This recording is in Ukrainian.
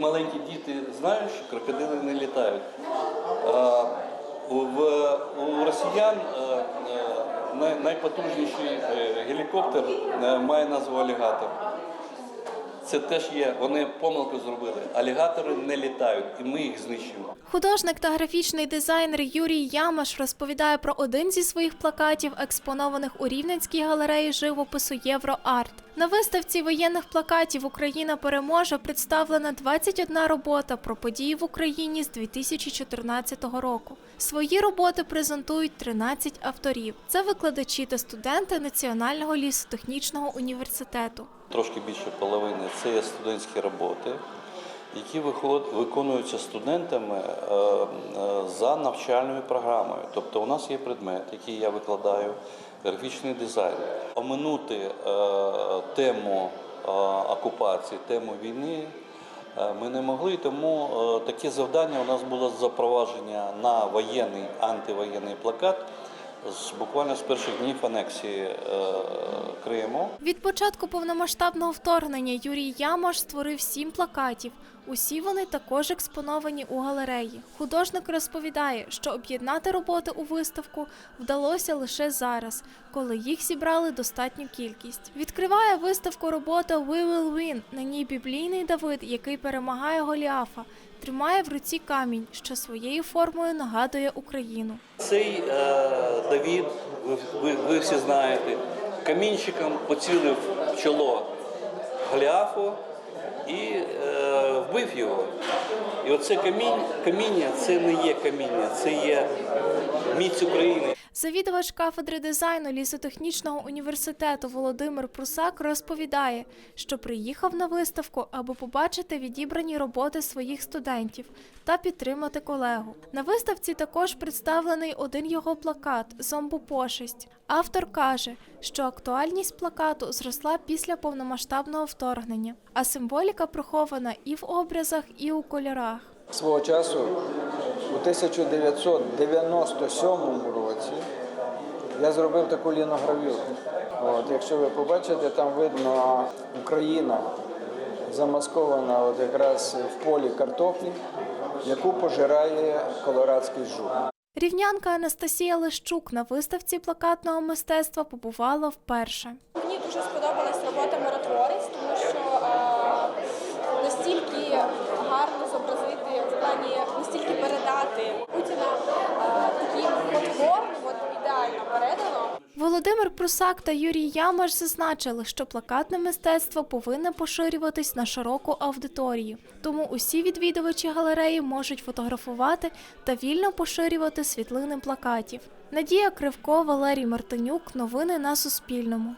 Маленькі діти знають, що крокодили не літають. У- росіян е, е, най- найпотужніший е, гелікоптер має назву алігатор. Це теж є. Вони помилку зробили. Алігатори не літають, і ми їх знищимо. Художник та графічний дизайнер Юрій Ямаш розповідає про один зі своїх плакатів, експонованих у Рівненській галереї живопису Євроарт. На виставці воєнних плакатів Україна переможе представлена 21 робота про події в Україні з 2014 року. Свої роботи презентують 13 авторів. Це викладачі та студенти Національного лісотехнічного університету. Трошки більше половини це є студентські роботи, які виконуються студентами е, е, за навчальною програмою. Тобто у нас є предмет, який я викладаю, графічний дизайн. Оминути е, тему окупації, тему війни ми не могли, тому таке завдання у нас було запровадження на воєнний антивоєнний плакат з буквально з перших днів анексії е, Криму. Від початку повномасштабного вторгнення Юрій Ямош створив сім плакатів. Усі вони також експоновані у галереї. Художник розповідає, що об'єднати роботи у виставку вдалося лише зараз, коли їх зібрали достатню кількість. Відкриває виставку робота We Will Win. На ній біблійний Давид, який перемагає Голіафа, тримає в руці камінь, що своєю формою нагадує Україну. Цей е, Давід, ви, ви, ви всі знаєте, камінчиком поцілив чоло Голіафу і е, вбив його. І оце камінь, каміння це не є каміння, це є міць України. Завідувач кафедри дизайну лісотехнічного університету Володимир Прусак розповідає, що приїхав на виставку, аби побачити відібрані роботи своїх студентів та підтримати колегу. На виставці також представлений один його плакат Зомбопошесть. Автор каже, що актуальність плакату зросла після повномасштабного вторгнення, а символіка прихована і в образах, і у кольорах. Свого часу у 1997 році я зробив таку ліногравюру. От, якщо ви побачите, там видно Україна замаскована от якраз в полі картоплі, яку пожирає колорадський жук. Рівнянка Анастасія Лещук на виставці плакатного мистецтва побувала вперше. Мені дуже сподобалась Володимир Прусак та Юрій Ямаш зазначили, що плакатне мистецтво повинне поширюватись на широку аудиторію. Тому усі відвідувачі галереї можуть фотографувати та вільно поширювати світлини плакатів. Надія Кривко, Валерій Мартинюк. Новини на Суспільному.